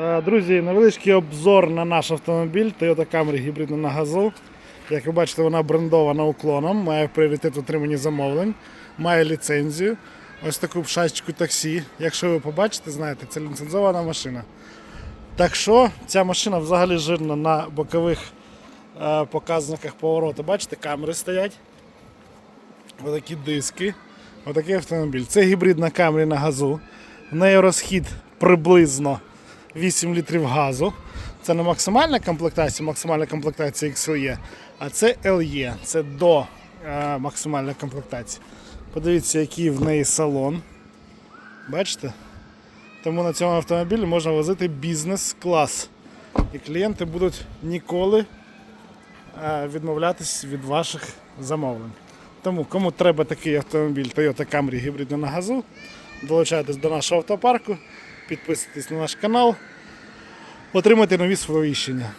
Е, Друзі, невеличкий обзор на наш автомобіль Toyota Camry гібридна на газу. Як ви бачите, вона брендована уклоном, має пріоритет в отриманні замовлень, має ліцензію. Ось таку шашечку таксі. Якщо ви побачите, знаєте, це ліцензована машина. Так що ця машина взагалі жирна на бокових е, показниках повороту. Бачите, камери стоять. Отакі диски. Отакий автомобіль. Це гібридна Camry на газу. В неї розхід приблизно 8 літрів газу. Це не максимальна комплектація, максимальна комплектація XLE, а це LE, це до е, максимальної комплектації. Подивіться, який в неї салон. Бачите? Тому на цьому автомобілі можна возити бізнес-клас. І клієнти будуть ніколи е, відмовлятись від ваших замовлень. Тому кому треба такий автомобіль Toyota Camry гібридний на газу, долучайтесь до нашого автопарку, підписуйтесь на наш канал, отримати нові сповіщення.